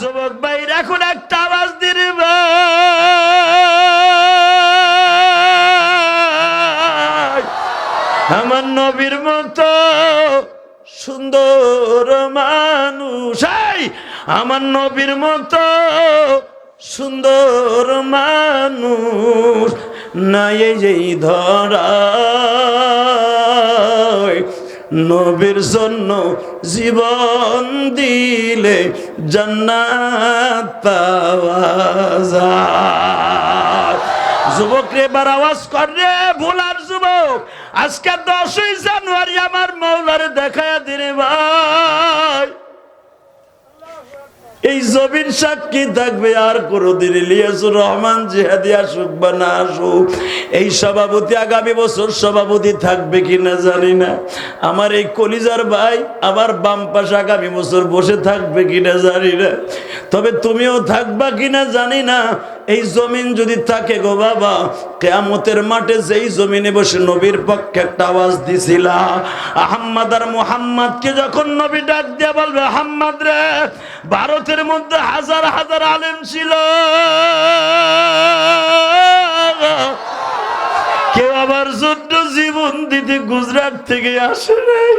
যুবক ভাই এখন একটা আওয়াজ দিরে আমার নবীর মতো সুন্দর মানুষ। আমার নবীর মতো সুন্দর মানুষ নাই এই ধরা। নবীর জন্য জীবন দিলে জান্নাত পাওয়া যায়। যুবক রে বার আওয়াজ কর ভোলার যুবক। আজকে দশই জানুয়ারি, আমার মৌলারে দেখায় দিনে ভাই। এই জমির সাক্ষী থাকবে, আর কোনদিন ইলিয়াসুর রহমান জিহাদি আসুক বা না আসুক, এই সভাপতি আগামী বছর সভাপতি থাকবে কি না জানি না। আমার এই কলিজার ভাই আমার বাম পাশে আগামী বছর বসে থাকবে কি না জানি না। তবে তুমিও থাকবা কি না জানি না এই জমিন যদি থাকে গো বাবা, কেয়ামতের মাঠে যেই জমিনে বসে নবীর পক্ষে একটা আওয়াজ দিছিলা, আহম্মদ আর মোহাম্মদকে যখন নবী ডাক দিয়ে বলবে, আহম্মদ রে, ভারতের মধ্যে হাজার হাজার আলেম ছিল। কেউ আবার যুদ্ধ জীবন দিতে গুজরাট থেকে আসে নাই।